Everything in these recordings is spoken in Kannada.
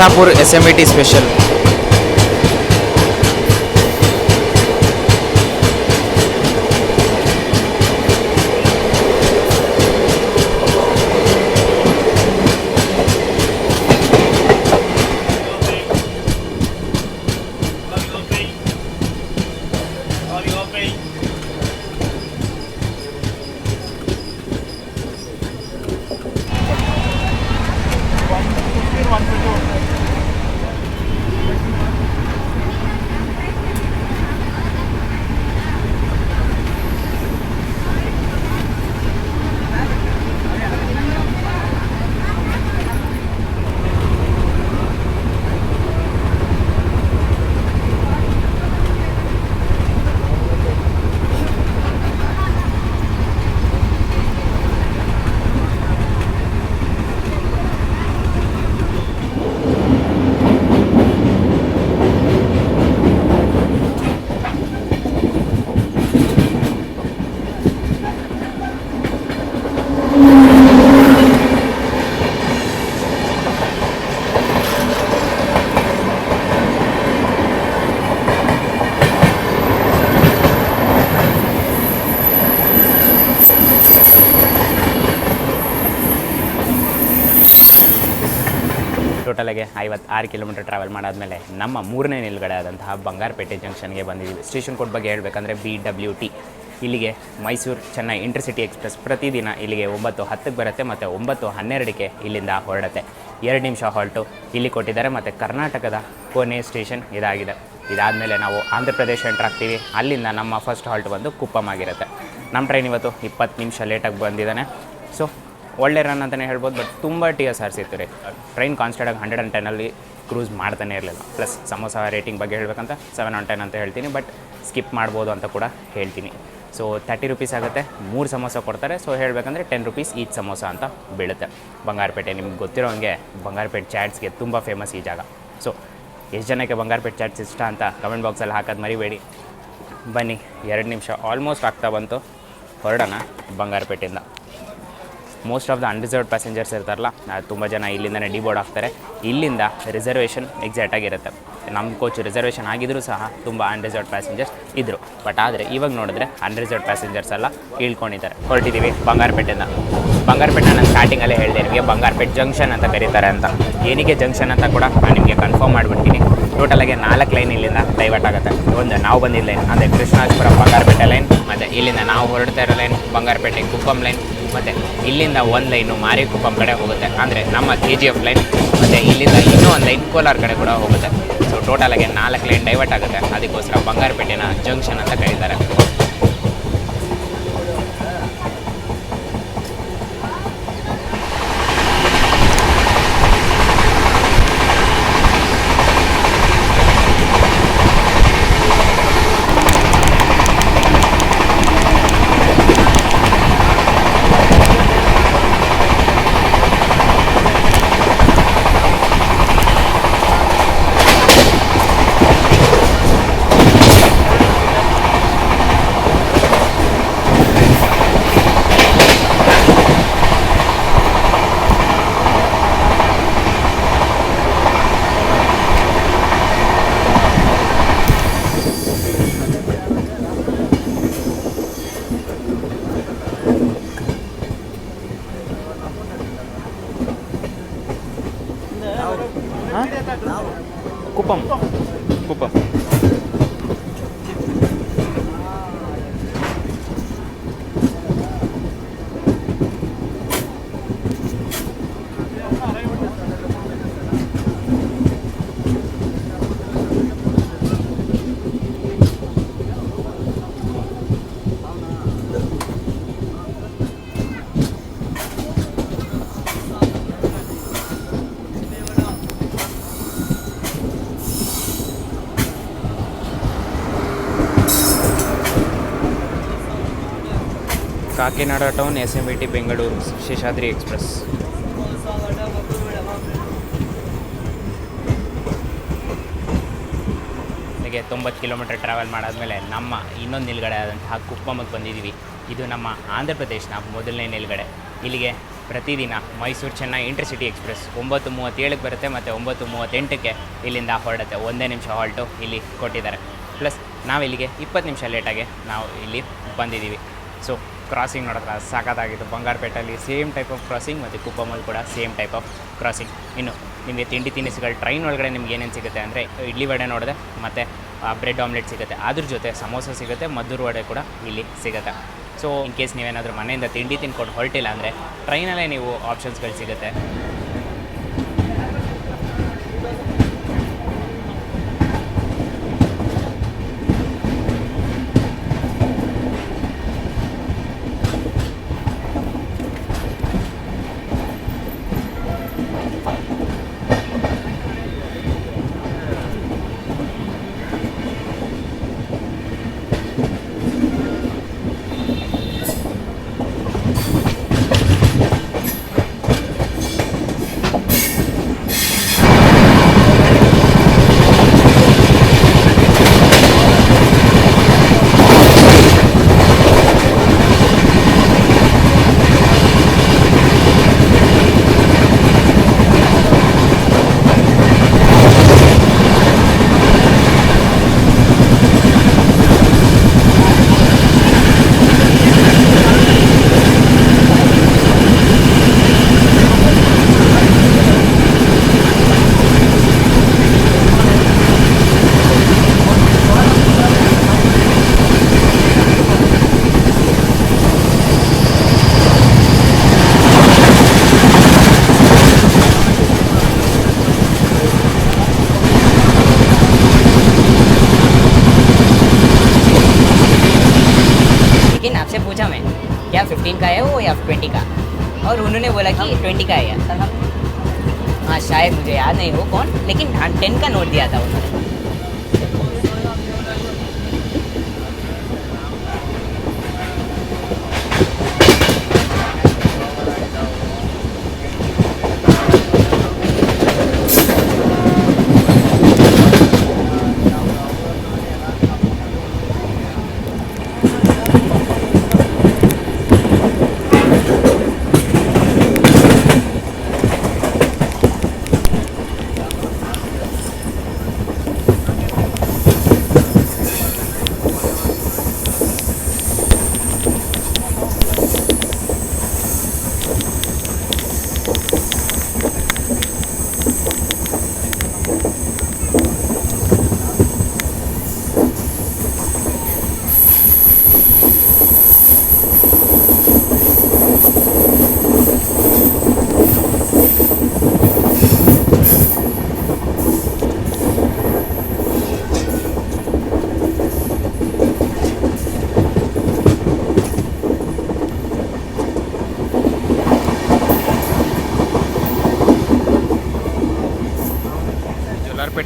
ನರ್ಸಾಪುರ್ ಎಸ್ ಎಂ ಇ ಆರು ಕಿಲೋಮೀಟರ್ ಟ್ರಾವೆಲ್ ಮಾಡಾದ್ಮೇಲೆ ನಮ್ಮ ಮೂರನೇ ನಿಲುಗಡೆ ಆದಂತಹ ಬಂಗಾರಪೇಟೆ ಜಂಕ್ಷನ್ಗೆ ಬಂದಿದ್ದೀವಿ. ಸ್ಟೇಷನ್ ಕೋಡ್ ಬಗ್ಗೆ ಹೇಳಬೇಕಂದ್ರೆ ಬಿ ಡಬ್ಲ್ಯೂ ಟಿ ಇಲ್ಲಿಗೆ ಮೈಸೂರು ಚೆನ್ನೈ ಇಂಟರ್ಸಿಟಿ ಎಕ್ಸ್ಪ್ರೆಸ್ ಪ್ರತಿದಿನ ಇಲ್ಲಿಗೆ ಒಂಬತ್ತು ಹತ್ತಕ್ಕೆ ಬರುತ್ತೆ ಮತ್ತು ಒಂಬತ್ತು ಹನ್ನೆರಡಕ್ಕೆ ಇಲ್ಲಿಂದ ಹೊರಡುತ್ತೆ. ಎರಡು ನಿಮಿಷ ಹಾಲ್ಟು ಇಲ್ಲಿ ಕೊಟ್ಟಿದ್ದಾರೆ ಮತ್ತು ಕರ್ನಾಟಕದ ಕೊನೆ ಸ್ಟೇಷನ್ ಇದಾಗಿದೆ. ಇದಾದಮೇಲೆ ನಾವು ಆಂಧ್ರ ಪ್ರದೇಶ ಎಂಟ್ರ್ ಆಗ್ತೀವಿ. ಅಲ್ಲಿಂದ ನಮ್ಮ ಫಸ್ಟ್ ಹಾಲ್ಟ್ ಬಂದು ಕುಪ್ಪಮ್ ಆಗಿರುತ್ತೆ. ನಮ್ಮ ಟ್ರೈನ್ ಇವತ್ತು ಇಪ್ಪತ್ತು ನಿಮಿಷ ಲೇಟಾಗಿ ಬಂದಿದ್ದಾನೆ. ಸೊ ಒಳ್ಳೆ ರನ್ ಅಂತಲೇ ಹೇಳ್ಬೋದು ಬಟ್ ತುಂಬ ಟಿ ಎಸ್ ಆರ್ ಸಿತ್ತು ರೀ ಟ್ರೈನ್ ಕಾನ್ಸ್ಟೆಂಟಾಗಿ ಹಂಡ್ರೆಡ್ ಆ್ಯಂಡ್ ಟೆನಲ್ಲಿ ಕ್ರೂಸ್ ಮಾಡ್ತಾನೆ ಇರಲಿಲ್ಲ. ಪ್ಲಸ್ ಸಮೋಸ ರೇಟಿಂಗ್ ಬಗ್ಗೆ ಹೇಳಬೇಕಂತ ಸೆವೆನ್ ಆನ್ ಟೆನ್ ಅಂತ ಹೇಳ್ತೀನಿ ಬಟ್ ಸ್ಕಿಪ್ ಮಾಡ್ಬೋದು ಅಂತ ಕೂಡ ಹೇಳ್ತೀನಿ. ಸೊ ತರ್ಟಿ ರುಪೀಸ್ ಆಗುತ್ತೆ. ಮೂರು ಸಮೋಸ ಕೊಡ್ತಾರೆ. ಸೊ ಹೇಳಬೇಕಂದ್ರೆ ಟೆನ್ ರುಪೀಸ್ ಈಚ್ ಸಮೋಸ ಅಂತ ಬೀಳುತ್ತೆ. ಬಂಗಾರಪೇಟೆ ನಿಮ್ಗೆ ಗೊತ್ತಿರೋ ಹಂಗೆ ಬಂಗಾರಪೇಟೆ ಚಾಟ್ಸ್ಗೆ ತುಂಬ ಫೇಮಸ್ ಈ ಜಾಗ. ಸೊ ಎಷ್ಟು ಜನಕ್ಕೆ ಬಂಗಾರಪೇಟೆ ಚಾಟ್ಸ್ ಇಷ್ಟ ಅಂತ ಕಮೆಂಟ್ ಬಾಕ್ಸಲ್ಲಿ ಹಾಕೋದು ಮರಿಬೇಡಿ. ಬನ್ನಿ, ಎರಡು ನಿಮಿಷ ಆಲ್ಮೋಸ್ಟ್ ಆಗ್ತಾ ಬಂತು. ಹೊರಡೋಣ ಬಂಗಾರಪೇಟೆಯಿಂದ. Most of the unreserved passengers ಇರ್ತಾರಲ್ಲ ತುಂಬ ಜನ ಇಲ್ಲಿಂದನೇ ಡಿಬೋರ್ಡ್ ಆಗ್ತಾರೆ. ಇಲ್ಲಿಂದ ರಿಸರ್ವೇಷನ್ ಎಕ್ಸಾಕ್ಟ್ ಆಗಿರುತ್ತೆ ನಮ್ಮ ಕೋಚ್ ರಿಸರ್ವೇಷನ್ ಆಗಿದ್ರೂ ಸಹ ತುಂಬ ಅನ್ರಿಸರ್ವ್ಡ್ ಪ್ಯಾಸೆಂಜರ್ಸ್ ಇದ್ದರು ಬಟ್ ಆದರೆ ಇವಾಗ ನೋಡಿದ್ರೆ ಅನ್ರಿಸರ್ವ್ಡ್ ಪ್ಯಾಸೆಂಜರ್ಸ್ ಎಲ್ಲ ಇಳ್ಕೊಂಡಿದ್ದಾರೆ ಹೊರಟಿದ್ದೀವಿ ಬಂಗಾರಪೇಟೆಯಿಂದ. ಬಂಗಾರಪೇಟೆ ನಾನು ಸ್ಟಾರ್ಟಿಂಗಲ್ಲೇ ಹೇಳಿದೆ ನಿಮಗೆ, ಬಂಗಾರಪೇಟೆ ಜಂಕ್ಷನ್ ಅಂತ ಕರೀತಾರೆ ಅಂತ. ಏನಿಗೆ ಜಂಕ್ಷನ್ ಅಂತ ಕೂಡ ನಾನು ನಿಮಗೆ ಕನ್ಫರ್ಮ್ ಮಾಡಿಬಿಡ್ತೀನಿ. ಟೋಟಲಾಗಿ ನಾಲ್ಕು ಲೈನ್ ಇಲ್ಲಿಂದ ಡೈವರ್ಟ್ ಆಗುತ್ತೆ. ಒಂದು ನಾವು ಬಂದಿದ್ದ ಲೈನ್ ಅಂದರೆ ಕೃಷ್ಣಾಜಪುರ ಬಂಗಾರಪೇಟೆ ಲೈನ್ ಮತ್ತು ಇಲ್ಲಿಂದ ನಾವು ಹೊರಡ್ತಾ ಇರೋ ಲೈನ್ ಬಂಗಾರಪೇಟೆ ಕುಪ್ಪಂ ಲೈನ್ ಮತ್ತು ಇಲ್ಲಿಂದ ಒಂದು ಲೈನು ಮಾರಿಕುಪ್ಪಂ ಕಡೆ ಹೋಗುತ್ತೆ. ಅಂದರೆ ನಮ್ಮ ಕೆ ಜಿ ಎಫ್ ಲೈನ್ ಮತ್ತು ಇಲ್ಲಿಂದ ಇನ್ನೂ ಒಂದು ಲೈನ್ ಕೋಲಾರ ಕಡೆ ಕೂಡ ಹೋಗುತ್ತೆ. ಸೊ ಟೋಟಲಾಗಿ ನಾಲ್ಕು ಲೈನ್ ಡೈವರ್ಟ್ ಆಗುತ್ತೆ. ಅದಕ್ಕೋಸ್ಕರ ಬಂಗಾರಪೇಟೆನ ಜಂಕ್ಷನ್ ಅಂತ ಕರೀತಾರೆ Kuppam Kuppam Kakinada town S M T Bengaluru Sheshadri express. ಹೀಗೆ ತೊಂಬತ್ತು ಕಿಲೋಮೀಟರ್ ಟ್ರಾವೆಲ್ ಮಾಡಾದ್ಮೇಲೆ ನಮ್ಮ ಇನ್ನೊಂದು ನಿಲುಗಡೆ ಆದಂತಹ ಕುಪ್ಪಮಕ್ಕೆ ಬಂದಿದ್ದೀವಿ. ಇದು ನಮ್ಮ ಆಂಧ್ರ ಪ್ರದೇಶನ ಮೊದಲನೇ ನಿಲುಗಡೆ. ಇಲ್ಲಿಗೆ ಪ್ರತಿದಿನ ಮೈಸೂರು ಚೆನ್ನೈ ಇಂಟರ್ಸಿಟಿ ಎಕ್ಸ್ಪ್ರೆಸ್ ಒಂಬತ್ತು ಮೂವತ್ತೇಳಕ್ಕೆ ಬರುತ್ತೆ ಮತ್ತು ಒಂಬತ್ತು ಮೂವತ್ತೆಂಟಕ್ಕೆ ಇಲ್ಲಿಂದ ಹೊರಡುತ್ತೆ. ಒಂದೇ ನಿಮಿಷ ಹಾಲ್ಟು ಇಲ್ಲಿ ಕೊಟ್ಟಿದ್ದಾರೆ. ಪ್ಲಸ್ ನಾವಿಲ್ಲಿಗೆ ಇಪ್ಪತ್ತು ನಿಮಿಷ ಲೇಟಾಗಿ ನಾವು ಇಲ್ಲಿ ಬಂದಿದ್ದೀವಿ. ಸೊ ಕ್ರಾಸಿಂಗ್ ನೋಡೋಕೆ ಸಾಕಾಗಿತ್ತು ಬಂಗಾರಪೇಟೆಯಲ್ಲಿ ಸೇಮ್ ಟೈಪ್ ಆಫ್ ಕ್ರಾಸಿಂಗ್ ಮತ್ತು ಕುಪ್ಪಮಲ್ಲಿ ಕೂಡ ಸೇಮ್ ಟೈಪ್ ಆಫ್ ಕ್ರಾಸಿಂಗ್ ಇನ್ನು ನಿಮಗೆ ತಿಂಡಿ ತಿನಿಸುಗಳು ಟ್ರೈನ್ ಒಳಗಡೆ ನಿಮ್ಗೆ ಏನೇನು ಸಿಗುತ್ತೆ ಅಂದರೆ ಇಡ್ಲಿ ವಡೆ ನೋಡಿದೆ, ಮತ್ತು ಬ್ರೆಡ್ ಆಮ್ಲೆಟ್ ಸಿಗುತ್ತೆ. ಅದ್ರ ಜೊತೆ ಸಮೋಸ ಸಿಗುತ್ತೆ ಮದ್ದೂರು ವಡೆ ಕೂಡ ಇಲ್ಲಿ ಸಿಗುತ್ತೆ. ಸೊ ಇನ್ ಕೇಸ್ ನೀವೇನಾದರೂ ಮನೆಯಿಂದ ತಿಂಡಿ ತಿನ್ಕೊಂಡು ಹೊರಟಿಲ್ಲ ಅಂದರೆ ಟ್ರೈನಲ್ಲೇ ನೀವು ಆಪ್ಷನ್ಸ್ಗಳು ಸಿಗುತ್ತೆ. नहीं हो कौन लेकिन टेन का नोट दिया था उन्होंने।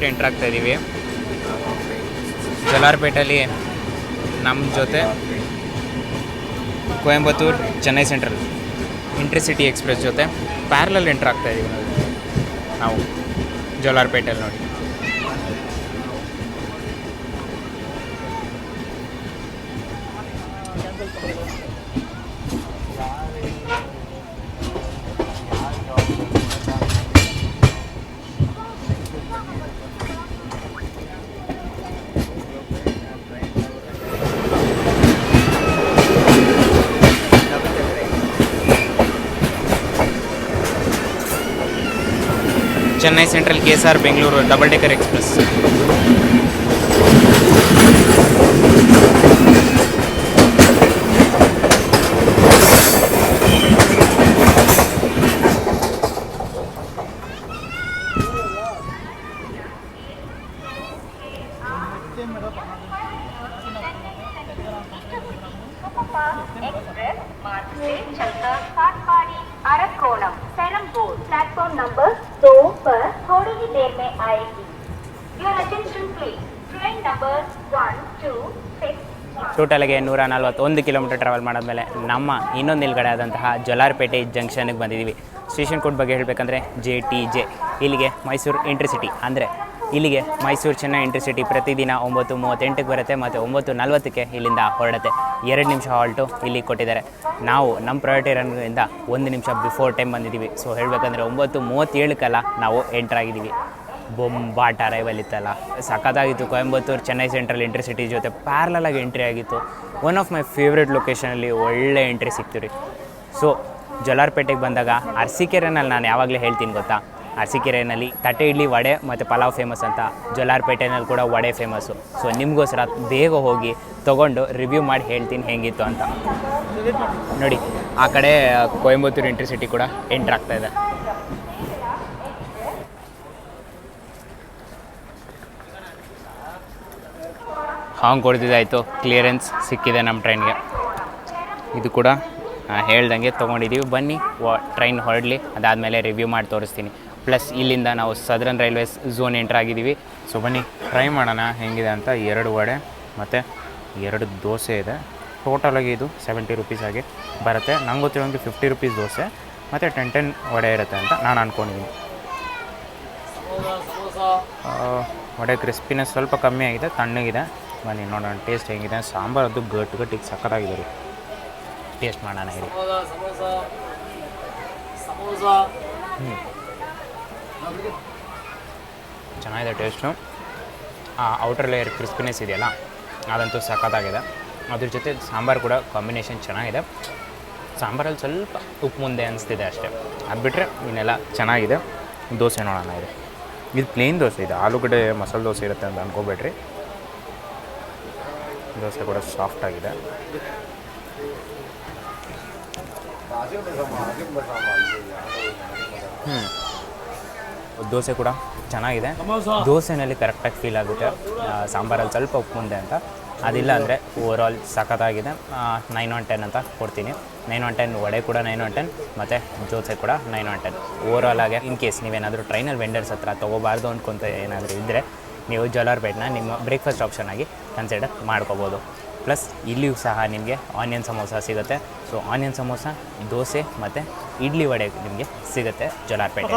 ಜೋಲಾರ್ಪೇಟೆ ಎಂಟ್ರ್ ಆಗ್ತಾ ಇದ್ದೀವಿ ಜಲಾರ್ಪೇಟಲ್ಲಿ ನಮ್ಮ ಜೊತೆ Coimbatore Chennai central intercity express ಜೊತೆ ಪ್ಯಾರಲಲ್ ಎಂಟ್ರ್ ಆಗ್ತಾ ಇದ್ದೀವಿ ನಾವು. ನಾವು ಜೋಲಾರ್ಪೇಟೆಯಲ್ಲಿ ನೋಡಿ. Chennai central K S R Bengaluru double decker express ಟೋಟಲ್ಗೆ ನೂರ ನಲ್ವತ್ತೊಂದು ಕಿಲೋಮೀಟರ್ ಟ್ರಾವೆಲ್ ಮಾಡಿದ್ಮೇಲೆ ನಮ್ಮ ಇನ್ನೊಂದು ನಿಲ್ಗಡೆ ಆದಂತಹ ಜಲಾರ್ಪೇಟೆ ಜಂಕ್ಷನ್ಗೆ ಬಂದಿದ್ದೀವಿ ಸ್ಟೇಷನ್ ಕೋಡ್ ಬಗ್ಗೆ ಹೇಳಬೇಕಂದ್ರೆ ಜೆ ಟಿ ಜೆ ಇಲ್ಲಿಗೆ ಮೈಸೂರು ಇಂಟರ್ಸಿಟಿ ಅಂದರೆ ಇಲ್ಲಿಗೆ ಮೈಸೂರು ಚೆನ್ನೈ ಇಂಟರ್ಸಿಟಿ ಪ್ರತಿದಿನ ಒಂಬತ್ತು ಮೂವತ್ತೆಂಟಕ್ಕೆ ಬರುತ್ತೆ ಮತ್ತು ಒಂಬತ್ತು ನಲ್ವತ್ತಕ್ಕೆ ಇಲ್ಲಿಂದ ಹೊರಡುತ್ತೆ. ಎರಡು ನಿಮಿಷ ಹಾಲ್ಟು ಇಲ್ಲಿ ಕೊಟ್ಟಿದ್ದಾರೆ. ನಾವು ನಮ್ಮ ಪ್ರಯಾರಿಟಿ ರನ್ನಿಂದ ಒಂದು ನಿಮಿಷ ಬಿಫೋರ್ ಟೈಮ್ ಬಂದಿದ್ದೀವಿ ಸೊ ಹೇಳಬೇಕಂದ್ರೆ ಒಂಬತ್ತು ಮೂವತ್ತೇಳಕ್ಕಲ್ಲ ನಾವು ಎಂಟ್ರಾಗಿದ್ದೀವಿ ಬೊಂಬಾಟ ಅರೈವಲ್ ಇತ್ತಲ್ಲ. ಸಖತ್ತಾಗಿತ್ತು. ಕೊಯಂಬತ್ತೂರು ಚೆನ್ನೈ ಸೆಂಟ್ರಲ್ ಇಂಟರ್ಸಿಟಿ ಜೊತೆ ಪ್ಯಾರ್ಲಲ್ ಆಗಿ ಎಂಟ್ರಿ ಆಗಿತ್ತು. ಒನ್ ಆಫ್ ಮೈ ಫೇವ್ರೆಟ್ ಲೊಕೇಶನಲ್ಲಿ ಒಳ್ಳೆ ಎಂಟ್ರಿ ಸಿಕ್ತು ರೀ. ಸೊ ಜೊಲಾರ್ಪೇಟೆಗೆ ಬಂದಾಗ ಅರಸಿಕೆರೆನಲ್ಲಿ ನಾನು ಯಾವಾಗಲೂ ಹೇಳ್ತೀನಿ ಗೊತ್ತಾ? ಅರಸಿಕೆರೆಯಲ್ಲಿ ತಟ್ಟೆ ಇಡ್ಲಿ ವಡೆ ಮತ್ತು ಪಲಾವ್ ಫೇಮಸ್ ಅಂತ ಜೊಲಾರ್ಪೇಟೆನಲ್ಲಿ ಕೂಡ ವಡೆ ಫೇಮಸ್ಸು ಸೊ ನಿಮಗೋಸ್ಕರ ಬೇಗ ಹೋಗಿ ತೊಗೊಂಡು ರಿವ್ಯೂ ಮಾಡಿ ಹೇಳ್ತೀನಿ ಹೇಗಿತ್ತು ಅಂತ. ನೋಡಿ, ಆ ಕಡೆ ಕೊಯಂಬತ್ತೂರು ಇಂಟರ್ಸಿಟಿ ಕೂಡ ಎಂಟ್ರ್ ಆಗ್ತಾ ಇದೆ ಹಾಂಗ್ ಕೊಡ್ತಿದ್ದಾಯಿತು ಕ್ಲಿಯರೆನ್ಸ್ ಸಿಕ್ಕಿದೆ ನಮ್ಮ ಟ್ರೈನ್ಗೆ. ಇದು ಕೂಡ ಹೇಳ್ದಂಗೆ ತೊಗೊಂಡಿದ್ದೀವಿ ಬನ್ನಿ ಟ್ರೈನ್ ಹೊರಡಲಿ, ಅದಾದಮೇಲೆ ರಿವ್ಯೂ ಮಾಡಿ ತೋರಿಸ್ತೀನಿ. ಪ್ಲಸ್ ಇಲ್ಲಿಂದ ನಾವು ಸದರನ್ ರೈಲ್ವೇಸ್ ಝೋನ್ ಎಂಟ್ರ್ ಆಗಿದ್ದೀವಿ. ಸೊ ಬನ್ನಿ ಟ್ರೈ ಮಾಡೋಣ ಹೆಂಗಿದೆ ಅಂತ. ಎರಡು ವಡೆ, ಮತ್ತು ಎರಡು ದೋಸೆ ಇದೆ. ಟೋಟಲಾಗಿ ಇದು ಸೆವೆಂಟಿ ರುಪೀಸ್ ಆಗಿ ಬರುತ್ತೆ. ನಂಗೆ ಗೊತ್ತಿರೋಂಗೆ ಫಿಫ್ಟಿ ರುಪೀಸ್ ದೋಸೆ, ಮತ್ತು ಟೆನ್ ಟೆನ್ ವಡೆ ಇರುತ್ತೆ ಅಂತ ನಾನು ಅಂದ್ಕೊಂಡಿದ್ದೀನಿ ವಡೆ ಕ್ರಿಸ್ಪಿನೆಸ್ ಸ್ವಲ್ಪ ಕಮ್ಮಿ ಆಗಿದೆ, ತಣ್ಣಗಿದೆ. ಬನ್ನಿ ನೋಡೋಣ ಟೇಸ್ಟ್ ಹೆಂಗಿದೆ. ಸಾಂಬಾರು ಅದು ಗಟ್ಟು ಗಟ್ಟಿಗೆ ಸಕ್ಕತ್ತಾಗಿದೆ ರೀ. ಟೇಸ್ಟ್ ಮಾಡೋಣ ಇರಿ. ಹ್ಞೂ ಚೆನ್ನಾಗಿದೆ ಟೇಸ್ಟು ಆ ಔಟರ್ ಲೇಯರ್ ಕ್ರಿಸ್ಪಿನೆಸ್ ಇದೆಯಲ್ಲ ಅದಂತೂ ಸಖತ್ತಾಗಿದೆ ಅದ್ರ ಜೊತೆ ಸಾಂಬಾರು ಕೂಡ ಕಾಂಬಿನೇಷನ್ ಚೆನ್ನಾಗಿದೆ. ಸಾಂಬಾರಲ್ಲಿ ಸ್ವಲ್ಪ ಉಪ್ಪು ಮುಂದೆ ಅನಿಸ್ತಿದೆ ಅಷ್ಟೇ. ಅದು ಬಿಟ್ಟರೆ ಇನ್ನೆಲ್ಲ ಚೆನ್ನಾಗಿದೆ. ದೋಸೆ ನೋಡೋಣ ಇದೆ ಇದು ಪ್ಲೇನ್ ದೋಸೆ ಇದೆ. ಆಲೂಗಡ್ಡೆ ಮಸಾಲೆ ದೋಸೆ ಇರುತ್ತೆ ಅಂತ ಅನ್ಕೋಬೇಡ್ರಿ. ದೋಸೆ ಕೂಡ ಸಾಫ್ಟ್ ಆಗಿದೆ. ಹ್ಞೂ ದೋಸೆ ಕೂಡ ಚೆನ್ನಾಗಿದೆ. ದೋಸೆನಲ್ಲಿ ಕರೆಕ್ಟಾಗಿ ಫೀಲ್ ಆಗುತ್ತೆ. ಸಾಂಬಾರಲ್ಲಿ ಸ್ವಲ್ಪ ಉಪ್ಪು ಮುಂದೆ ಅಂತ. ಅದಿಲ್ಲ ಅಂದರೆ ಆಲ್ ಸಖತ್ತಾಗಿದೆ. ನೈನ್ ಒನ್ ಟೆನ್ ಅಂತ ಕೊಡ್ತೀನಿ. ನೈನ್ ಒನ್ ಟೆನ್ ವಡೆ ಕೂಡ ನೈನ್ ಒನ್ ಟೆನ್ ಮತ್ತು ದೋಸೆ ಕೂಡ ನೈನ್ ಒನ್ ಟೆನ್ ಓವರಾಲ್ ಆಗಿ ಇನ್ ಕೇಸ್ ನೀವೇನಾದರೂ ಟ್ರೈನಲ್ಲಿ ವೆಂಡರ್ಸ್ ಹತ್ರ ತೊಗೋಬಾರ್ದು ಅಂದ್ಕೊಂತ ಏನಾದರೂ ಇದ್ದರೆ ನೀವು ಜಲಾರ್ಪೇಟ್ನ ನಿಮ್ಮ ಬ್ರೇಕ್ಫಾಸ್ಟ್ ಆಪ್ಷನ್ ಆಗಿ ಕನ್ಸಿಡರ್ ಮಾಡ್ಕೋಬೋದು. ಪ್ಲಸ್ ಇಲ್ಲಿಯೂ ಸಹ ನಿಮಗೆ ಆನಿಯನ್ ಸಮೋಸ ಸಿಗುತ್ತೆ. ಸೊ ಆನಿಯನ್ ಸಮೋಸ ದೋಸೆ ಮತ್ತು ಇಡ್ಲಿ ವಡೆ ನಿಮಗೆ ಸಿಗುತ್ತೆ ಜಲಾರ್ಪೇಟೆ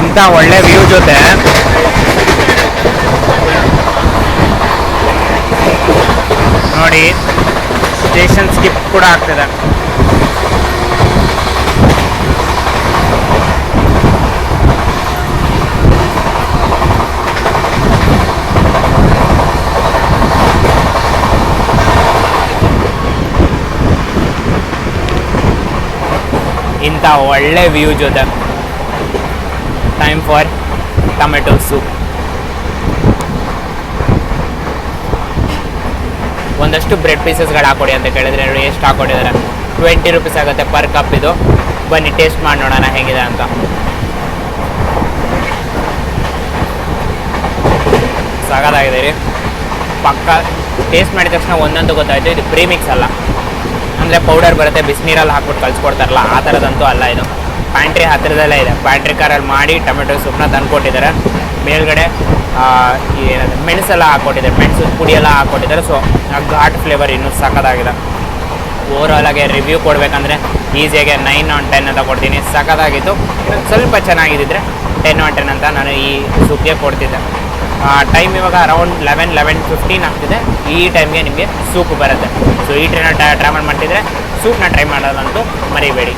ಇಂಥ ಒಳ್ಳೆ ವ್ಯೂ ಜೊತೆ ನೋಡಿ ಸ್ಟೇಷನ್ ಸ್ಕಿಪ್ ಕೂಡ ಆಗ್ತದೆ. ಒಳ್ಳೆ ವ್ಯೂ ಜೊತೆ. ಟೈಮ್ ಫಾರ್ ಟೊಮೆಟೊ ಸೂಪ್ ಒಂದಷ್ಟು ಬ್ರೆಡ್ ಪೀಸಸ್ಗಳು ಹಾಕೊಡಿ ಅಂತ ಕೇಳಿದ್ರೆ ನೋಡಿ ಎಷ್ಟು ಹಾಕೊಂಡಿದ್ದಾರೆ ಟ್ವೆಂಟಿ ರುಪೀಸ್ ಆಗುತ್ತೆ ಪರ್ ಕಪ್ ಇದು. ಬನ್ನಿ ಟೇಸ್ಟ್ ಮಾಡಿ ನೋಡೋಣ ಹೇಗಿದೆ ಅಂತ. ಸಾಗದಾಗಿದೆ ರೀ. ಪಕ್ಕ ಟೇಸ್ಟ್ ಮಾಡಿದ ತಕ್ಷಣ ಒಂದಂತೂ ಗೊತ್ತಾಯಿತು. ಇದು ಪ್ರೀಮಿಕ್ಸ್ ಅಲ್ಲ. ಅಂದರೆ ಪೌಡರ್ ಬರುತ್ತೆ, ಬಿಸಿನೀರಲ್ಲಿ ಹಾಕ್ಬಿಟ್ಟು ಕಳಿಸ್ಕೊಡ್ತಾರಲ್ಲ, ಆ ಥರದಂತೂ ಅಲ್ಲ ಇದು. ಪ್ಯಾಂಟ್ರಿ ಹತ್ತಿರದಲ್ಲೇ ಇದೆ. ಪ್ಯಾಂಟ್ರಿ ಕಾರಲ್ಲಿ ಮಾಡಿ ಟೊಮೆಟೊ ಸೂಪ್ನ ತಂದುಕೊಟ್ಟಿದ್ದಾರೆ. ಮೇಲ್ಗಡೆ ಏನದು, ಮೆಣಸೆಲ್ಲ ಹಾಕ್ಕೊಟ್ಟಿದ್ದಾರೆ. ಮೆಣಸು ಪುಡಿ ಎಲ್ಲ ಹಾಕ್ಕೊಟ್ಟಿದ್ದಾರೆ ಸೊ ಘಾಟ್ ಫ್ಲೇವರ್ ಇನ್ನೂ ಸಖತ್ತಾಗಿದೆ. ಓವರಾಲ್ ಆಗಿ ರಿವ್ಯೂ ಕೊಡಬೇಕಂದ್ರೆ ಈಸಿಯಾಗಿ ನೈನ್ ಆನ್ ಟೆನ್ ಅಂತ ಕೊಡ್ತೀನಿ. ಸಖತ್ತಾಗಿತ್ತು. ಸ್ವಲ್ಪ ಚೆನ್ನಾಗಿದ್ದಿದ್ರೆ ಟೆನ್ ಆನ್ ಟೆನ್ ಅಂತ ನಾನು ಈ ಸೂಪ್ಗೆ ಕೊಡ್ತಿದ್ದೆ. ಟೈಮ್ ಇವಾಗ ಅರೌಂಡ್ ಲೆವೆನ್ ಲೆವೆನ್ ಫಿಫ್ಟೀನ್ ಆಗ್ತಿದೆ. ಈ ಟೈಮ್ಗೆ ನಿಮಗೆ ಸೂಪ್ ಬರುತ್ತೆ. ಸೊ ಈ ಟ್ರೈನ ಟ್ರಾವೆಲ್ ಮಾಡ್ತಿದ್ರೆ ಸೂಪ್ನ ಟ್ರೈ ಮಾಡೋದಂತೂ ಮರಿಬೇಡಿ.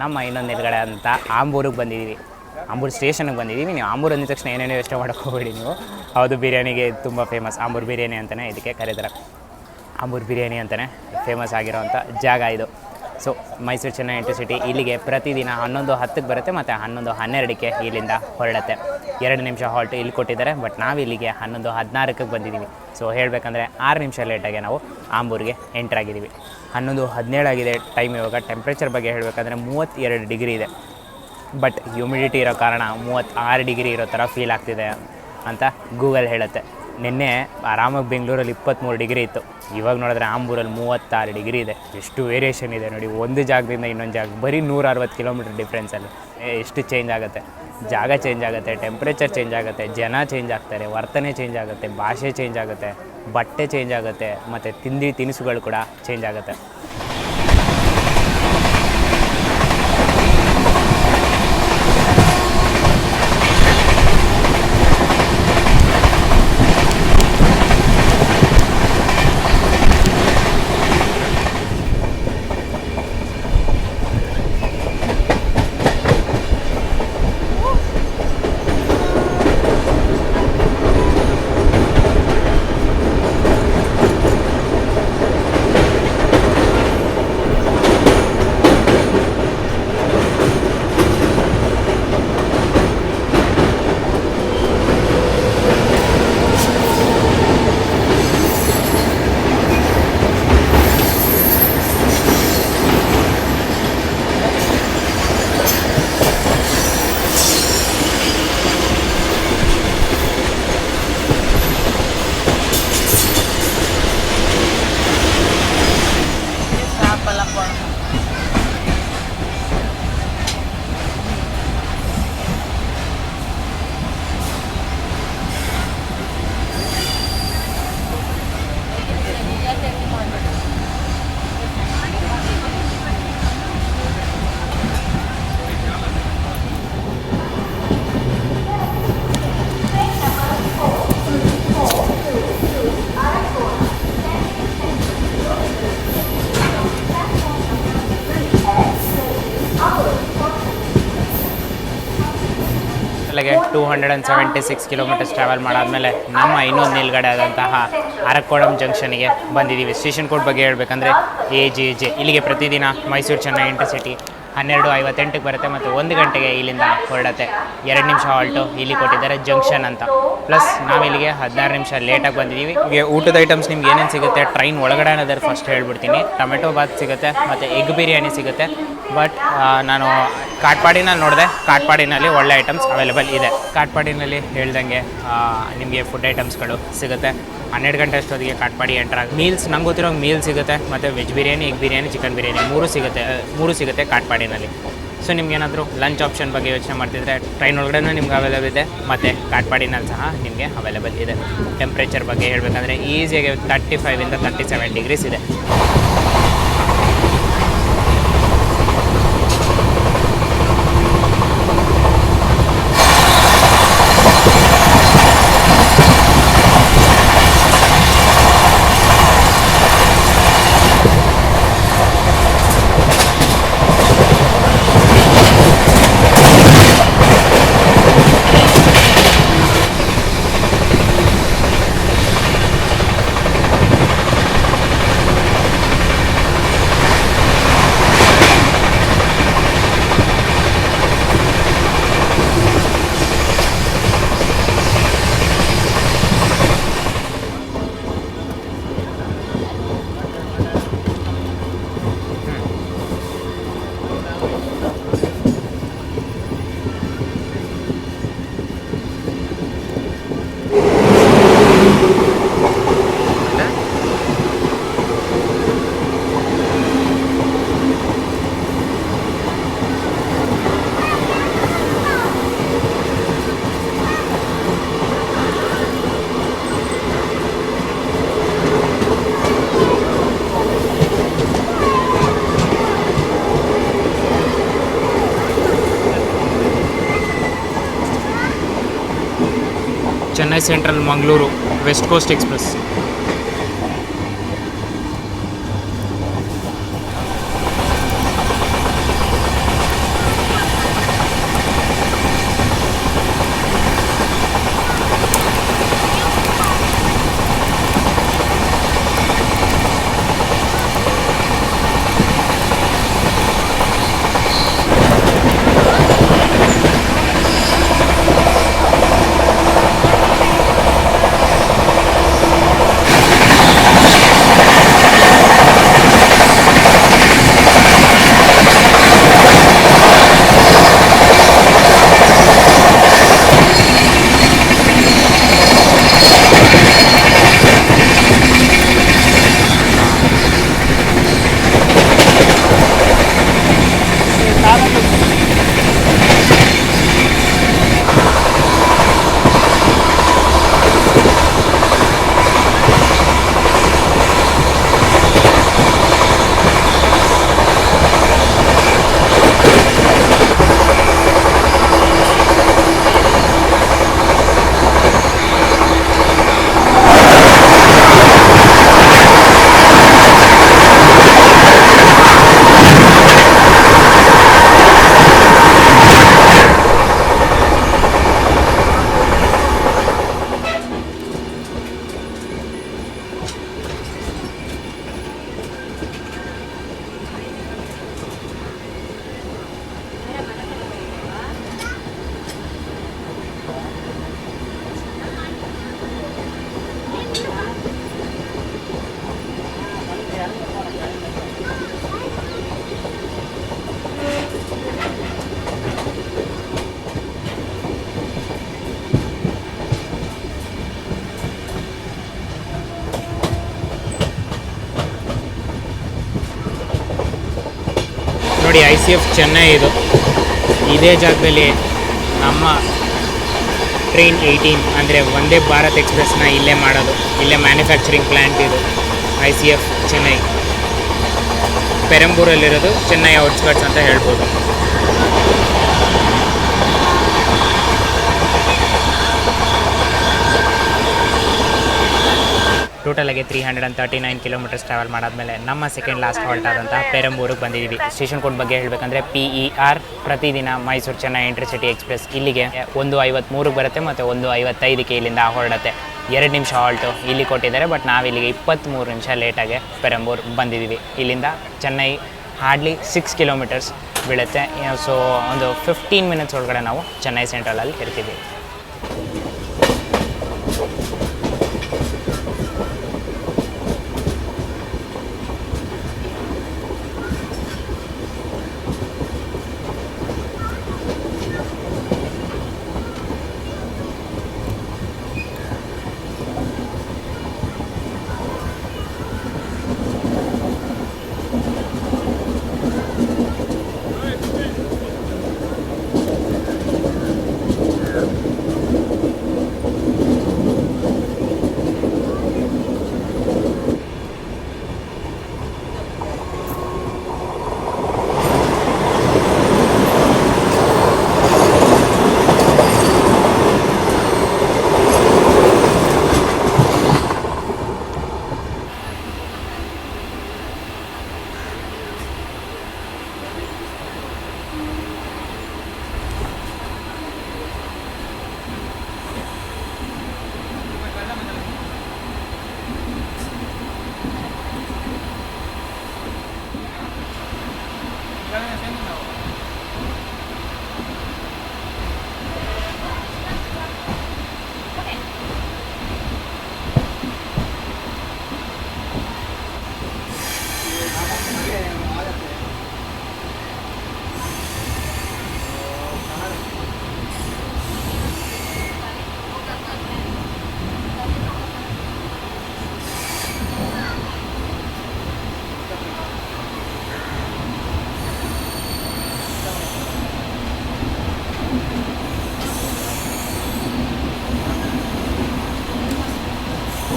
ನಮ್ಮ ಇನ್ನೊಂದು ಎದುರುಗಡೆ ಅಂತ ಆಂಬೂರಿಗೆ ಬಂದಿದ್ದೀವಿ. ಆಂಬೂರು ಸ್ಟೇಷನ್ಗೆ ಬಂದಿದ್ದೀವಿ. ನೀವು ಆಂಬೂರು ಅಂದ ತಕ್ಷಣ ಏನೇನೋ ಯೋಚನೆ ಹೋಗಬೇಡಿ ನೀವು. ಹೌದು, ಬಿರಿಯಾನಿಗೆ ತುಂಬ ಫೇಮಸ್ ಆಂಬೂರು ಬಿರಿಯಾನಿ ಅಂತಲೇ ಇದಕ್ಕೆ ಕರೀತಾರೆ. ಆಂಬೂರು ಬಿರಿಯಾನಿ ಅಂತಲೇ ಫೇಮಸ್ ಆಗಿರೋವಂಥ ಜಾಗ ಇದು. ಸೊ ಮೈಸೂರು ಚೆನ್ನೈ ಇಂಟರ್ಸಿಟಿ ಇಲ್ಲಿಗೆ ಪ್ರತಿದಿನ ಹನ್ನೊಂದು ಹತ್ತಕ್ಕೆ ಬರುತ್ತೆ ಮತ್ತು ಹನ್ನೊಂದು ಹನ್ನೆರಡಕ್ಕೆ ಇಲ್ಲಿಂದ ಹೊರಡುತ್ತೆ. ಎರಡು ನಿಮಿಷ ಹಾಲ್ಟ್ ಇಲ್ಲಿ ಕೊಟ್ಟಿದ್ದಾರೆ ಬಟ್ ನಾವು ಇಲ್ಲಿಗೆ ಹನ್ನೊಂದು ಹದಿನಾರಕ್ಕೆ ಬಂದಿದ್ದೀವಿ. ಸೊ ಹೇಳಬೇಕಂದ್ರೆ ಆರು ನಿಮಿಷ ಲೇಟಾಗಿ ನಾವು ಆಂಬೂರಿಗೆ ಎಂಟ್ರಾಗಿದ್ದೀವಿ ಹನ್ನೊಂದು ಹದಿನೇಳು ಆಗಿದೆ ಟೈಮ್ ಇವಾಗ. ಟೆಂಪ್ರೇಚರ್ ಬಗ್ಗೆ ಹೇಳಬೇಕಂದ್ರೆ ಮೂವತ್ತೆರಡು ಡಿಗ್ರಿ ಇದೆ. ಬಟ್ ಹ್ಯೂಮಿಡಿಟಿ ಇರೋ ಕಾರಣ ಮೂವತ್ತಾರು ಡಿಗ್ರಿ ಇರೋ ಥರ ಫೀಲ್ ಆಗ್ತಿದೆ ಅಂತ ಗೂಗಲ್ ಹೇಳುತ್ತೆ. ನಿನ್ನೆ ಆರಾಮಾಗಿ ಬೆಂಗಳೂರಲ್ಲಿ ಇಪ್ಪತ್ತ್ಮೂರು ಡಿಗ್ರಿ ಇತ್ತು. ಇವಾಗ ನೋಡಿದ್ರೆ ಆಂಬೂರಲ್ಲಿ ಮೂವತ್ತಾರು ಡಿಗ್ರಿ ಇದೆ. ಎಷ್ಟು ವೇರಿಯೇಷನ್ ಇದೆ ನೋಡಿ. ಒಂದು ಜಾಗದಿಂದ ಇನ್ನೊಂದು ಜಾಗ ಬರೀ ನೂರ ಅರವತ್ತು ಕಿಲೋಮೀಟ್ರ್ ಡಿಫ್ರೆನ್ಸಲ್ಲಿ ಎಷ್ಟು ಚೇಂಜ್ ಆಗುತ್ತೆ? ಜಾಗ ಚೇಂಜ್ ಆಗುತ್ತೆ ಟೆಂಪ್ರೇಚರ್ ಚೇಂಜ್ ಆಗುತ್ತೆ, ಜನ ಚೇಂಜ್ ಆಗ್ತಾರೆ, ವರ್ತನೆ ಚೇಂಜ್ ಆಗುತ್ತೆ, ಭಾಷೆ ಚೇಂಜ್ ಆಗುತ್ತೆ, ಬಟ್ಟೆ ಚೇಂಜ್ ಆಗುತ್ತೆ, ಮತ್ತು ತಿಂಡಿ ತಿನಿಸುಗಳು ಕೂಡ ಚೇಂಜ್ ಆಗುತ್ತೆ. Hundred and seventy six kilometres travel ಮಾಡಾದ್ಮೇಲೆ ನಮ್ಮ ಇನ್ನೊಂದು ನಿಲ್ಗಡೆ ಆದಂತಹ ಅರಕೋಣಂ ಜಂಕ್ಷನ್ಗೆ ಬಂದಿದ್ದೀವಿ. ಸ್ಟೇಷನ್ ಕೋಡ್ ಬಗ್ಗೆ ಹೇಳಬೇಕಂದ್ರೆ ಎ ಜೆ ಜೆ ಇಲ್ಲಿಗೆ ಪ್ರತಿದಿನ ಮೈಸೂರು ಚೆನ್ನೈ ಇಂಟರ್ಸಿಟಿ ಹನ್ನೆರಡು ಐವತ್ತೆಂಟಕ್ಕೆ ಬರುತ್ತೆ ಮತ್ತು ಒಂದು ಗಂಟೆಗೆ ಇಲ್ಲಿಂದ ಹೊರಡತ್ತೆ. ಎರಡು ನಿಮಿಷ ಹಾಲ್ಟು ಇಲ್ಲಿ ಕೊಟ್ಟಿದ್ದಾರೆ ಜಂಕ್ಷನ್ ಅಂತ. ಪ್ಲಸ್ ನಾವಿಲ್ಲಿಗೆ ಹದಿನಾರು ನಿಮಿಷ ಲೇಟಾಗಿ ಬಂದಿದ್ದೀವಿ. ಈಗ ಊಟದ ಐಟಮ್ಸ್ ನಿಮ್ಗೆ ಏನೇನು ಸಿಗುತ್ತೆ? ಟ್ರೈನ್ ಒಳಗಡೆ ಅನ್ನೋದಾದ್ರೆ ಫಸ್ಟ್ ಹೇಳ್ಬಿಡ್ತೀನಿ. ಟೊಮೆಟೊ ಬಾತ್ ಸಿಗುತ್ತೆ ಮತ್ತು ಎಗ್ ಬಿರಿಯಾನಿ ಸಿಗುತ್ತೆ. ಬಟ್ ನಾನು ಕಾಟ್ಪಾಡಿನಲ್ಲಿ ನೋಡಿದೆ. ಕಾಟ್ಪಾಡಿನಲ್ಲಿ ಒಳ್ಳೆ ಐಟಮ್ಸ್ ಅವೈಲೇಬಲ್ ಇದೆ. ಕಾಟ್ಪಾಡಿನಲ್ಲಿ ಹೇಳ್ದಂಗೆ ನಿಮಗೆ ಫುಡ್ ಐಟಮ್ಸ್ಗಳು ಸಿಗುತ್ತೆ. ಹನ್ನೆರಡು ಗಂಟೆ ಅಷ್ಟೊತ್ತಿಗೆ ಕಾಟ್ಪಾಡಿ ಎಂಟ್ರ್ ಆಗಿ ಮೀಲ್ಸ್ ನಂಗೆ ಗೊತ್ತಿರೋ ಮೀಲ್ ಸಿಗುತ್ತೆ, ಮತ್ತು veg biryani egg biryani chicken biryani ಮೂರು ಸಿಗುತ್ತೆ ಮೂರು ಸಿಗುತ್ತೆ ಕಾಟ್ಪಾಡಿನಲ್ಲಿ ಸೊ ನಿಮ್ಗೇನಾದರೂ ಲಂಚ್ ಆಪ್ಷನ್ ಬಗ್ಗೆ ಯೋಚನೆ ಮಾಡ್ತಿದ್ರೆ ಟ್ರೈನ್ ಒಳಗಡೆನೂ ನಿಮ್ಗೆ ಅವೈಲೇಬಲ್ ಇದೆ, ಮತ್ತು ಕಾಟ್ಪಾಡಿನಲ್ಲಿ ಸಹ ನಿಮಗೆ ಅವೈಲೇಬಲ್ ಇದೆ. ಟೆಂಪ್ರೇಚರ್ ಬಗ್ಗೆ ಹೇಳಬೇಕಂದ್ರೆ ಈಸಿಯಾಗಿ ತರ್ಟಿ ಫೈವಿಂದ ತರ್ಟಿ ಸೆವೆನ್ ಡಿಗ್ರೀಸ್ ಇದೆ. Chennai central Mangaluru west coast express ನೋಡಿ ಐ ಸಿ ಎಫ್ ಚೆನ್ನೈ ಇದು. ಇದೇ ಜಾಗದಲ್ಲಿ ನಮ್ಮ ಟ್ರೈನ್ ಏಯ್ಟೀನ್ ಅಂದರೆ ಒಂದೇ ಭಾರತ್ ಎಕ್ಸ್ಪ್ರೆಸ್ನ ಇಲ್ಲೇ ಮಾಡೋದು. ಇಲ್ಲೇ ಮ್ಯಾನುಫ್ಯಾಕ್ಚರಿಂಗ್ ಪ್ಲ್ಯಾಂಟ್ ಇದು ಐ ಸಿ ಎಫ್ ಚೆನ್ನೈ ಪೆರಂಬೂರಲ್ಲಿರೋದು ಚೆನ್ನೈ ಔಟ್ಸ್ಕಟ್ಸ್ ಅಂತ ಹೇಳ್ಬೋದು. ಟೋಟಲಾಗಿ three hundred and thirty nine kilometres travel ಮಾಡಾದ್ಮೇಲೆ ನಮ್ಮ ಸೆಕೆಂಡ್ ಲಾಸ್ಟ್ ಹಾಲ್ಟ್ ಆದಂತಹ ಪೆರಂಬೂರಿಗೆ ಬಂದಿದ್ದೀವಿ ಸ್ಟೇಷನ್ ಕೋಡ್ ಬಗ್ಗೆ ಹೇಳಬೇಕಂದ್ರೆ ಪಿ ಇ ಆರ್ ಪ್ರತಿದಿನ ಮೈಸೂರು ಚೆನ್ನೈ ಇಂಟರ್ಸಿಟಿ ಎಕ್ಸ್ಪ್ರೆಸ್ ಇಲ್ಲಿಗೆ ಒಂದು ಐವತ್ತ್ಮೂರಿಗೆ ಬರುತ್ತೆ ಮತ್ತು ಒಂದು ಐವತ್ತೈದಕ್ಕೆ ಇಲ್ಲಿಂದ ಹೊರಡುತ್ತೆ. ಎರಡು ನಿಮಿಷ ಹಾಲ್ಟು ಇಲ್ಲಿ ಕೊಟ್ಟಿದ್ದಾರೆ ಬಟ್ ನಾವು ಇಲ್ಲಿಗೆ ಇಪ್ಪತ್ತ್ಮೂರು ನಿಮಿಷ ಲೇಟಾಗಿ ಪೆರಂಬೂರ್ ಬಂದಿದ್ದೀವಿ ಇಲ್ಲಿಂದ ಚೆನ್ನೈ ಹಾರ್ಡ್ಲಿ ಸಿಕ್ಸ್ ಕಿಲೋಮೀಟರ್ಸ್ ಬೀಳುತ್ತೆ. ಸೊ ಒಂದು ಫಿಫ್ಟೀನ್ ಮಿನಿಟ್ಸ್ ಒಳಗಡೆ ನಾವು ಚೆನ್ನೈ ಸೆಂಟ್ರಲಲ್ಲಿ ಇರ್ತೀವಿ.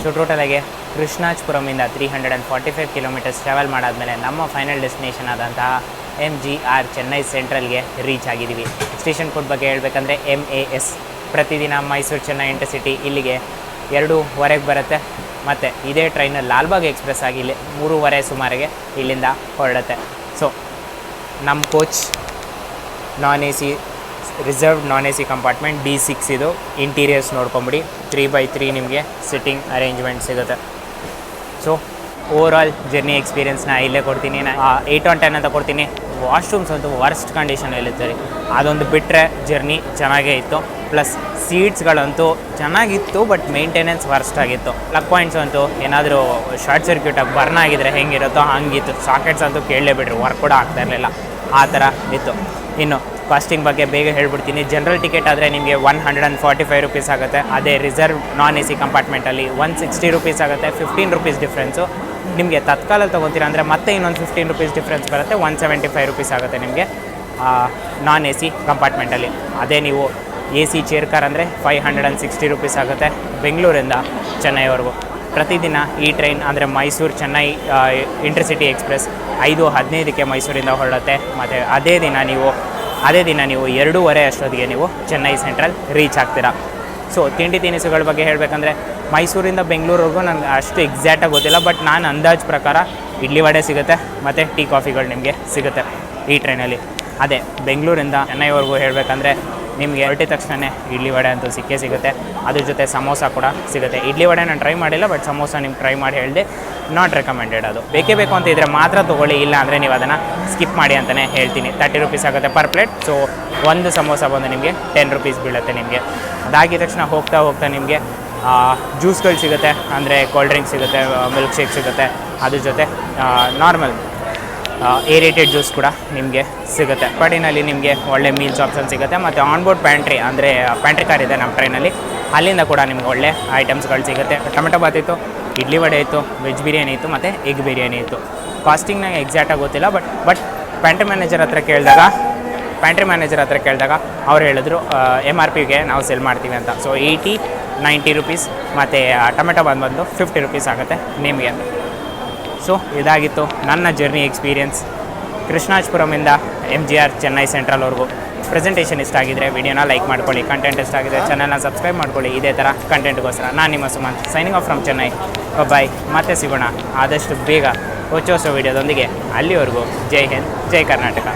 ಸೊ ಟೋಟಲಾಗಿ ಕೃಷ್ಣಾಜ್ಪುರಮಿಂದ three hundred and forty five kilometres travel ಮಾಡಾದ್ಮೇಲೆ ನಮ್ಮ ಫೈನಲ್ ಡೆಸ್ಟಿನೇಷನ್ ಆದಂತಹ ಎಂ ಜಿ ಆರ್ ಚೆನ್ನೈ ಸೆಂಟ್ರಲ್ಗೆ ರೀಚ್ ಆಗಿದ್ದೀವಿ. ಸ್ಟೇಷನ್ ಕೋಡ್ ಬಗ್ಗೆ ಹೇಳಬೇಕಂದ್ರೆ ಎಂ ಎ ಎಸ್ ಪ್ರತಿದಿನ ಮೈಸೂರು ಚೆನ್ನೈ ಇಂಟರ್ಸಿಟಿ ಇಲ್ಲಿಗೆ ಎರಡೂವರೆಗೆ ಬರುತ್ತೆ. ಮತ್ತು ಇದೇ ಟ್ರೈನ್ ಲಾಲ್ಬಾಗ್ ಎಕ್ಸ್ಪ್ರೆಸ್ ಆಗಿ ಇಲ್ಲಿ ಮೂರುವರೆ ಸುಮಾರಿಗೆ ಇಲ್ಲಿಂದ ಹೊರಡುತ್ತೆ. ಸೊ ನಮ್ಮ coach non A C reserved non A C compartment D six ಇದು. ಇಂಟೀರಿಯರ್ಸ್ ನೋಡ್ಕೊಂಬಿಡಿ. ತ್ರೀ ಬೈ ತ್ರೀ ನಿಮಗೆ ಸಿಟ್ಟಿಂಗ್ ಅರೇಂಜ್ಮೆಂಟ್ ಸಿಗುತ್ತೆ. ಸೊ ಓವರ್ ಆಲ್ ಜರ್ನಿ ಎಕ್ಸ್ಪೀರಿಯನ್ಸ್ನ ಇಲ್ಲೇ ಕೊಡ್ತೀನಿ. ನಾ ಏಯ್ಟ್ ಆನ್ ಟೆನ್ ಅಂತ ಕೊಡ್ತೀನಿ. ವಾಶ್ರೂಮ್ಸ್ ಅಂತೂ ವರ್ಸ್ಟ್ ಕಂಡೀಷನಲ್ಲಿತ್ತು ರೀ. ಅದೊಂದು ಬಿಟ್ಟರೆ ಜರ್ನಿ ಚೆನ್ನಾಗೇ ಇತ್ತು. ಪ್ಲಸ್ ಸೀಟ್ಸ್ಗಳಂತೂ ಚೆನ್ನಾಗಿತ್ತು ಬಟ್ ಮೇಂಟೆನೆನ್ಸ್ ವರ್ಸ್ಟ್ ಆಗಿತ್ತು. ಪ್ಲಗ್ ಪಾಯಿಂಟ್ಸ್ ಅಂತೂ ಏನಾದರೂ ಶಾರ್ಟ್ ಸರ್ಕ್ಯೂಟಾಗಿ ಬರ್ನ್ ಆಗಿದ್ರೆ ಹೆಂಗಿರುತ್ತೋ ಹಂಗಿತ್ತು. ಸಾಕೆಟ್ಸ್ ಅಂತೂ ಕೇಳಲೇ ಬಿಡ್ರಿ ವರ್ಕ್ ಕೂಡ ಆಗ್ತಾ ಇರಲಿಲ್ಲ. ಆ ಥರ ಇತ್ತು. ಇನ್ನು ಕಾಸ್ಟಿಂಗ್ ಬಗ್ಗೆ ಬೇಗ ಹೇಳ್ಬಿಡ್ತೀನಿ. ಜನರಲ್ ಟಿಕೆಟ್ ಆದರೆ ನಿಮಗೆ one hundred and forty five rupees ಆಗುತ್ತೆ. ಅದೇ ರಿಸರ್ವ್ ನಾನ್ ಎ ಸಿ ಕಂಪಾರ್ಟ್ಮೆಂಟಲ್ಲಿ ಒನ್ ಸಿಕ್ಸ್ಟಿ ರುಪೀಸ್ ಆಗುತ್ತೆ ಫಿಫ್ಟೀನ್ ರುಪೀಸ್ ಡಿಫ್ರೆನ್ಸು ನಿಮಗೆ ತತ್ಕಾಲಲ್ಲಿ ತೊಗೊತೀರ ಅಂದರೆ ಮತ್ತೆ ಇನ್ನೊಂದು ಫಿಫ್ಟೀನ್ ರುಪೀಸ್ ಡಿಫ್ರೆನ್ಸ್ ಬರುತ್ತೆ ಒನ್ ಸೆವೆಂಟಿ ಫೈವ್ ರುಪೀಸ್ ಆಗುತ್ತೆ ನಿಮಗೆ ನಾನ್ ಎ ಸಿ ಕಂಪಾರ್ಟ್ಮೆಂಟಲ್ಲಿ ಅದೇ ನೀವು ಎ ಸಿ ಚೇರ್ ಕಾರ್ ಅಂದರೆ five hundred and sixty rupees ಆಗುತ್ತೆ ಬೆಂಗಳೂರಿಂದ ಚೆನ್ನೈವರೆಗೂ. ಪ್ರತಿದಿನ ಈ ಟ್ರೈನ್ ಅಂದರೆ ಮೈಸೂರು ಚೆನ್ನೈ ಇಂಟರ್ಸಿಟಿ ಎಕ್ಸ್ಪ್ರೆಸ್ ಐದು ಹದಿನೈದಕ್ಕೆ ಮೈಸೂರಿಂದ ಹೊರಡುತ್ತೆ. ಮತ್ತು ಅದೇ ದಿನ ನೀವು ಅದೇ ದಿನ ನೀವು ಎರಡೂವರೆ ಅಷ್ಟೊತ್ತಿಗೆ ನೀವು ಚೆನ್ನೈ ಸೆಂಟ್ರಲ್ ರೀಚ್ ಆಗ್ತೀರಾ. ಸೊ ತಿಂಡಿ ತಿನಿಸುಗಳ ಬಗ್ಗೆ ಹೇಳಬೇಕಂದ್ರೆ ಮೈಸೂರಿಂದ ಬೆಂಗಳೂರಿಗೂ ನನಗೆ ಅಷ್ಟು ಎಕ್ಸಾಕ್ಟಾಗಿ ಗೊತ್ತಿಲ್ಲ ಬಟ್ ನಾನು ಅಂದಾಜು ಪ್ರಕಾರ ಇಡ್ಲಿ ವಡೆ ಸಿಗುತ್ತೆ, ಮತ್ತು ಟೀ ಕಾಫಿಗಳು ನಿಮಗೆ ಸಿಗುತ್ತೆ ಈ ಟ್ರೈನಲ್ಲಿ ಅದೇ, ಬೆಂಗಳೂರಿಂದ ಚೆನ್ನೈವರೆಗೂ ಹೇಳಬೇಕಂದ್ರೆ ನಿಮಗೆ ಹೊರಟಿದ ತಕ್ಷಣ ಇಡ್ಲಿ ವಡೆ ಅಂತೂ ಸಿಕ್ಕೇ ಸಿಗುತ್ತೆ. ಅದ್ರ ಜೊತೆ ಸಮೋಸ ಕೂಡ ಸಿಗುತ್ತೆ. ಇಡ್ಲಿ ವಡೆ ನಾನು ಟ್ರೈ ಮಾಡಿಲ್ಲ ಬಟ್ ಸಮೋಸ ನಿಮ್ಗೆ ಟ್ರೈ ಮಾಡಿ ಹೇಳಿದೆ. ನಾಟ್ ರೆಕಮೆಂಡೆಡ್ ಅದು. ಬೇಕೇ ಬೇಕು ಅಂತ ಇದ್ದರೆ ಮಾತ್ರ ತೊಗೊಳ್ಳಿ, ಇಲ್ಲ ಅಂದರೆ ನೀವು ಅದನ್ನು ಸ್ಕಿಪ್ ಮಾಡಿ ಅಂತಲೇ ಹೇಳ್ತೀನಿ. ತರ್ಟಿ ರುಪೀಸ್ ಆಗುತ್ತೆ ಪರ್ ಪ್ಲೇಟ್ ಸೊ ಒಂದು ಸಮೋಸ ಬಂದು ನಿಮಗೆ ಟೆನ್ ರುಪೀಸ್ ಬೀಳುತ್ತೆ ನಿಮಗೆ. ಅದಾಗಿದ ತಕ್ಷಣ ಹೋಗ್ತಾ ಹೋಗ್ತಾ ನಿಮಗೆ ಜ್ಯೂಸ್ಗಳು ಸಿಗುತ್ತೆ, ಅಂದರೆ ಕೋಲ್ಡ್ ಡ್ರಿಂಕ್ ಸಿಗುತ್ತೆ ಮಿಲ್ಕ್ ಶೇಕ್ ಸಿಗುತ್ತೆ, ಅದ್ರ ಜೊತೆ ನಾರ್ಮಲ್ ಏರೇಟೆಡ್ ಜ್ಯೂಸ್ ಕೂಡ ನಿಮಗೆ ಸಿಗುತ್ತೆ. ಪಡಿನಲ್ಲಿ ನಿಮಗೆ ಒಳ್ಳೆ ಮೀಲ್ಸ್ ಆಪ್ಷನ್ ಸಿಗುತ್ತೆ, ಮತ್ತು ಆನ್ಬೋರ್ಡ್ ಪ್ಯಾಂಟ್ರಿ ಅಂದರೆ ಪ್ಯಾಂಟ್ರಿ ಕಾರ್ ಇದೆ ನಮ್ಮ ಟ್ರೈನಲ್ಲಿ ಅಲ್ಲಿಂದ ಕೂಡ ನಿಮ್ಗೆ ಒಳ್ಳೆ ಐಟಮ್ಸ್ಗಳು ಸಿಗುತ್ತೆ. ಟೊಮೆಟೊ ಬಾತ್ ಇತ್ತು ಇಡ್ಲಿ ವಡೆ ಇತ್ತು ವೆಜ್ ಬಿರಿಯಾನಿ ಇತ್ತು ಮತ್ತು ಎಗ್ ಬಿರಿಯಾನಿ ಇತ್ತು ಕಾಸ್ಟಿಂಗ್ ನಂಗೆ ಎಕ್ಸಾಕ್ಟಾಗಿ ಗೊತ್ತಿಲ್ಲ ಬಟ್ ಬಟ್ ಪ್ಯಾಂಟ್ರಿ ಮ್ಯಾನೇಜರ್ ಹತ್ರ ಕೇಳಿದಾಗ ಪ್ಯಾಂಟ್ರಿ ಮ್ಯಾನೇಜರ್ ಹತ್ರ ಕೇಳಿದಾಗ ಅವ್ರು ಹೇಳಿದ್ರು ಎಂ ಆರ್ ಪಿಗೆ ನಾವು ಸೆಲ್ ಮಾಡ್ತೀವಿ ಅಂತ. ಸೊ ಏಯ್ಟಿ ನೈಂಟಿ ರುಪೀಸ್ ಮತ್ತು ಟೊಮೆಟೊ ಬಂದು ಬಂದು ಫಿಫ್ಟಿ ರುಪೀಸ್ ಆಗುತ್ತೆ ನಿಮಗೆ ಸೊ ಇದಾಗಿತ್ತು ನನ್ನ ಜರ್ನಿ ಎಕ್ಸ್ಪೀರಿಯನ್ಸ್ ಕೃಷ್ಣಾಜ್ಪುರಮಿಂದ ಎಂ ಜಿ ಆರ್ ಚೆನ್ನೈ ಸೆಂಟ್ರಲ್ವರೆಗೂ ಪ್ರೆಸೆಂಟೇಷನ್ ಇಷ್ಟ ಆಗಿದ್ರೆ ವಿಡಿಯೋನ ಲೈಕ್ ಮಾಡ್ಕೊಳ್ಳಿ ಕಂಟೆಂಟ್ ಇಷ್ಟ ಆಗಿದೆ ಚಾನಲ್ನ ಸಬ್ಸ್ಕ್ರೈಬ್ ಮಾಡ್ಕೊಳ್ಳಿ. ಇದೇ ಥರ ಕಂಟೆಂಟ್ಗೋಸ್ಕರ ನಾನು ನಿಮ್ಮ Sumanth signing off from Chennai bye ಮತ್ತೆ ಸಿಗೋಣ ಆದಷ್ಟು ಬೇಗ. ಹೊಚ್ಚ ಹೊಸ ವಿಡಿಯೋದೊಂದಿಗೆ ಅಲ್ಲಿವರೆಗೂ. ಜೈ ಹಿಂದ್, ಜೈ ಕರ್ನಾಟಕ.